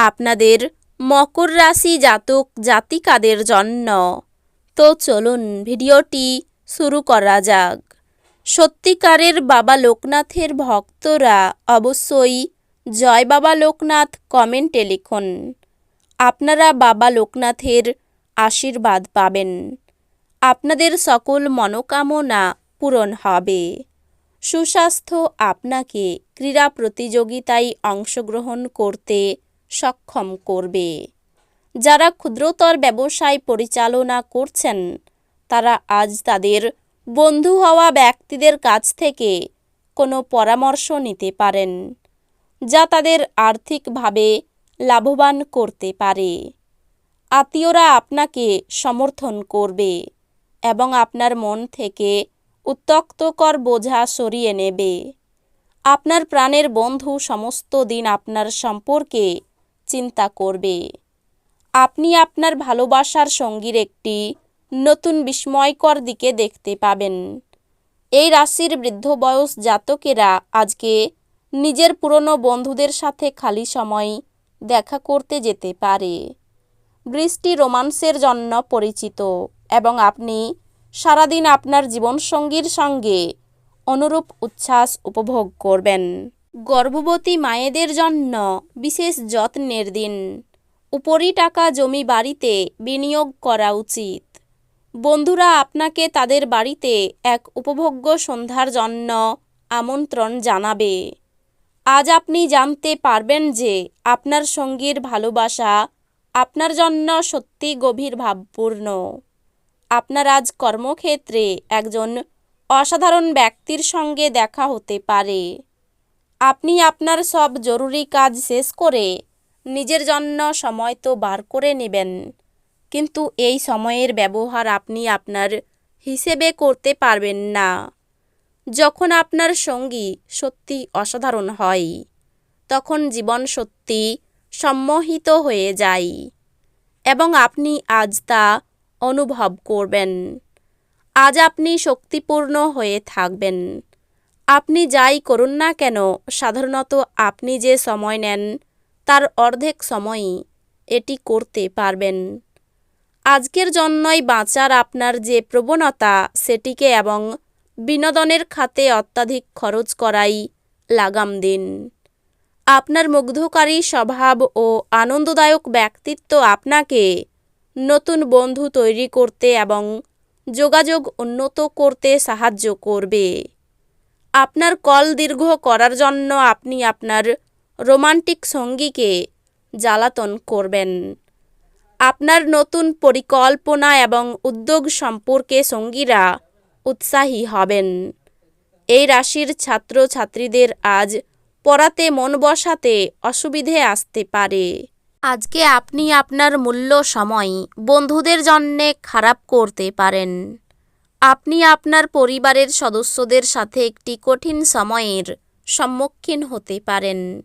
আপনাদের মকর রাশি জাতক জাতিকাদের জন্য। তো চলুন ভিডিওটি শুরু করা যাক। সত্যিকারের বাবা লোকনাথের ভক্তরা অবশ্যই জয় বাবা লোকনাথ কমেন্টে লিখুন। আপনারা বাবা লোকনাথের আশীর্বাদ পাবেন। আপনাদের সকল মনোকামনা পূরণ হবে। সুস্বাস্থ্য আপনাকে ক্রীড়া প্রতিযোগিতায় অংশগ্রহণ করতে সক্ষম করবে। যারা ক্ষুদ্রতর ব্যবসায় পরিচালনা করছেন, তারা আজ তাদের বন্ধু হওয়া ব্যক্তিদের কাছ থেকে কোনো পরামর্শ নিতে পারেন, যা তাদের আর্থিকভাবে লাভবান করতে পারে। আত্মীয়রা আপনাকে সমর্থন করবে এবং আপনার মন থেকে উত্তক্তকর বোঝা সরিয়ে নেবে। আপনার প্রাণের বন্ধু সমস্ত দিন আপনার সম্পর্কে চিন্তা করবে। আপনি আপনার ভালোবাসার সঙ্গীর একটি নতুন বিস্ময়কর দিকে দেখতে পাবেন। এই রাশির বৃদ্ধ বয়স জাতকেরা আজকে নিজের পুরনো বন্ধুদের সাথে খালি সময় দেখা করতে যেতে পারে। বৃষ্টি রোমান্সের জন্য পরিচিত এবং আপনি সারাদিন আপনার জীবনসঙ্গীর সঙ্গে অনুরূপ উচ্ছ্বাস উপভোগ করবেন। গর্ভবতী মায়েদের জন্য বিশেষ যত্নের দিন। উপরি টাকা জমি বাড়িতে বিনিয়োগ করা উচিত। বন্ধুরা, আপনাকে তাদের বাড়িতে এক উপভোগ্য সন্ধ্যার জন্য আমন্ত্রণ জানাবে। আজ আপনি জানতে পারবেন যে আপনার সঙ্গীর ভালোবাসা আপনার জন্য সত্যি গভীর ভাবপূর্ণ। আপনার আজ কর্মক্ষেত্রে একজন অসাধারণ ব্যক্তির সঙ্গে দেখা হতে পারে। আপনি আপনার সব জরুরি কাজ শেষ করে নিজের জন্য সময় তো বার করে নেবেন। কিন্তু এই সময়ের ব্যবহার আপনি আপনার হিসেবে করতে পারবেন না। যখন আপনার সঙ্গী সত্যি অসাধারণ হয়, তখন জীবন সত্যি সম্মোহিত হয়ে যায় এবং আপনি আজ তা অনুভব করবেন। আজ আপনি শক্তিপূর্ণ হয়ে থাকবেন। আপনি যাই করুন না কেন, সাধারণত আপনি যে সময় নেন, তার অর্ধেক সময়ই এটি করতে পারবেন। আজকের জন্যই বাঁচার আপনার যে প্রবণতা, সেটিকে এবং বিনোদনের খাতে অত্যাধিক খরচ করাই লাগাম দিন। আপনার মুগ্ধকারী স্বভাব ও আনন্দদায়ক ব্যক্তিত্ব আপনাকে নতুন বন্ধু তৈরি করতে এবং যোগাযোগ উন্নত করতে সাহায্য করবে। আপনার কল দীর্ঘ করার জন্য আপনি আপনার রোমান্টিক সঙ্গীকে জ্বালাতন করবেন। আপনার নতুন পরিকল্পনা এবং উদ্যোগ সম্পর্কে সঙ্গীরা উৎসাহী হবেন। এই রাশির ছাত্রছাত্রীদের আজ পড়াতে মন বসাতে অসুবিধে আসতে পারে। আজকে আপনি আপনার মূল্য সময় বন্ধুদের জন্যে খারাপ করতে পারেন। আপনি আপনার পরিবারের সদস্যদের সাথে একটি কঠিন সময়ের সম্মুখীন হতে পারেন।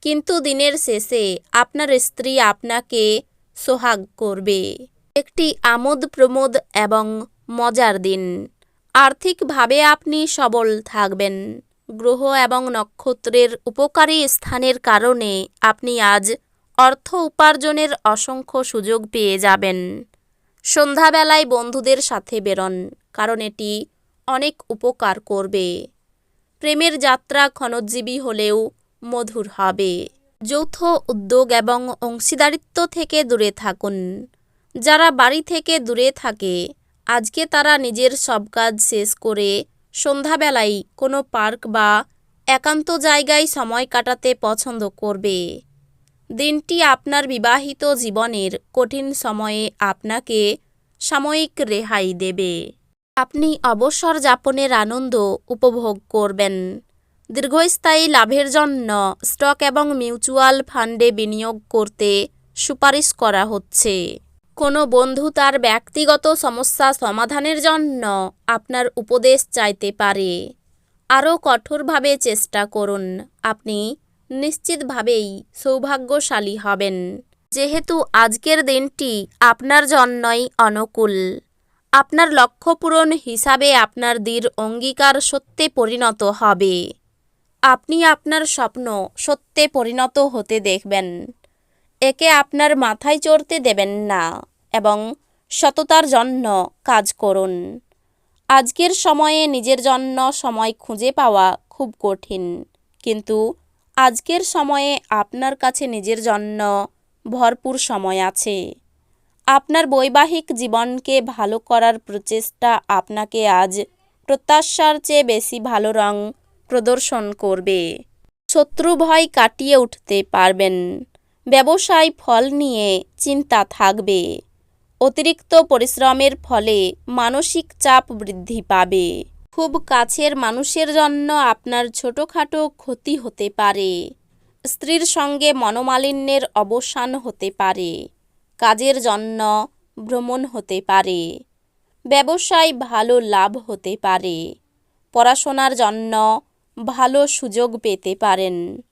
কিন্তু দিনের শেষে আপনার স্ত্রী আপনাকে সোহাগ করবে। একটি আমোদ প্রমোদ এবং মজার দিন। আর্থিকভাবে আপনি সবল থাকবেন। গ্রহ এবং নক্ষত্রের উপকারী স্থানের কারণে আপনি আজ অর্থ উপার্জনের অসংখ্য সুযোগ পেয়ে যাবেন। সন্ধ্যাবেলায় বন্ধুদের সাথে বেরোন। কারণ এটি অনেক উপকার করবে। প্রেমের যাত্রা ক্ষণজীবী হলেও মধুর হবে। যৌথ উদ্যোগ এবং অংশীদারিত্ব থেকে দূরে থাকুন। যারা বাড়ি থেকে দূরে থাকে, আজকে তারা নিজের সব কাজ শেষ করে সন্ধ্যাবেলায় কোনো পার্ক বা একান্ত জায়গায় সময় কাটাতে পছন্দ করবে। দিনটি আপনার বিবাহিত জীবনের কঠিন সময়ে আপনাকে সাময়িক রেহাই দেবে। আপনি অবসর যাপনের আনন্দ উপভোগ করবেন। দীর্ঘস্থায়ী লাভের জন্য স্টক এবং মিউচুয়াল ফান্ডে বিনিয়োগ করতে সুপারিশ করা হচ্ছে। কোনো বন্ধু তার ব্যক্তিগত সমস্যা সমাধানের জন্য আপনার উপদেশ চাইতে পারে। আরও কঠোরভাবে চেষ্টা করুন। আপনি নিশ্চিতভাবেই সৌভাগ্যশালী হবেন। যেহেতু আজকের দিনটি আপনার জন্যই অনুকূল। আপনার লক্ষ্য পূরণ হিসাবে আপনার দৃঢ় অঙ্গীকার সত্যে পরিণত হবে। আপনি আপনার স্বপ্ন সত্যে পরিণত হতে দেখবেন। একে আপনার মাথায় চড়তে দেবেন না এবং সততার জন্য কাজ করুন। আজকের সময়ে নিজের জন্য সময় খুঁজে পাওয়া খুব কঠিন। কিন্তু আজকের সময়ে আপনার কাছে নিজের জন্য ভরপুর সময় আছে। আপনার বৈবাহিক জীবনকে ভালো করার প্রচেষ্টা আপনাকে আজ প্রত্যাশার চেয়ে বেশি ভালো রং প্রদর্শন করবে। শত্রু ভয় কাটিয়ে উঠতে পারবেন। ব্যবসায় ফল নিয়ে চিন্তা থাকবে। অতিরিক্ত পরিশ্রমের ফলে মানসিক চাপ বৃদ্ধি পাবে। খুব কাছের মানুষের জন্য আপনার ছোটোখাটো ক্ষতি হতে পারে। স্ত্রীর সঙ্গে মনোমালিন্যের অবসান হতে পারে। কাজের জন্য ভ্রমণ হতে পারে। ব্যবসায় ভালো লাভ হতে পারে। পড়াশোনার জন্য ভালো সুযোগ পেতে পারেন।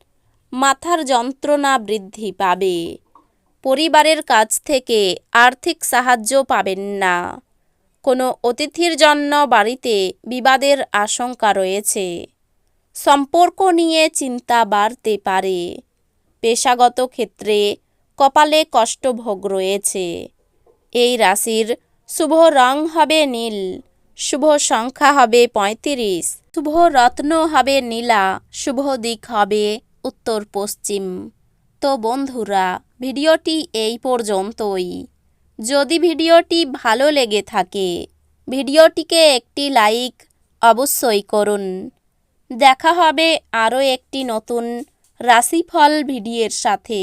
মাথার যন্ত্রণা বৃদ্ধি পাবে। পরিবারের কাছ থেকে আর্থিক সাহায্য পাবেন না। কোনো অতিথির জন্য বাড়িতে বিবাদের আশঙ্কা রয়েছে। সম্পর্ক নিয়ে চিন্তা বাড়তে পারে। পেশাগত ক্ষেত্রে কপালে কষ্টভোগ রয়েছে। এই রাশির শুভ রং হবে নীল, শুভ সংখ্যা হবে পঁয়ত্রিশ, শুভ রত্ন হবে নীলা, শুভ দিক হবে উত্তর পশ্চিম। তো বন্ধুরা, ভিডিওটি এই পর্যন্তই। যদি ভিডিওটি ভালো লেগে থাকে, ভিডিওটিকে একটি লাইক অবশ্যই করুন। দেখা হবে আরও একটি নতুন রাশিফল ভিডিওর সাথে।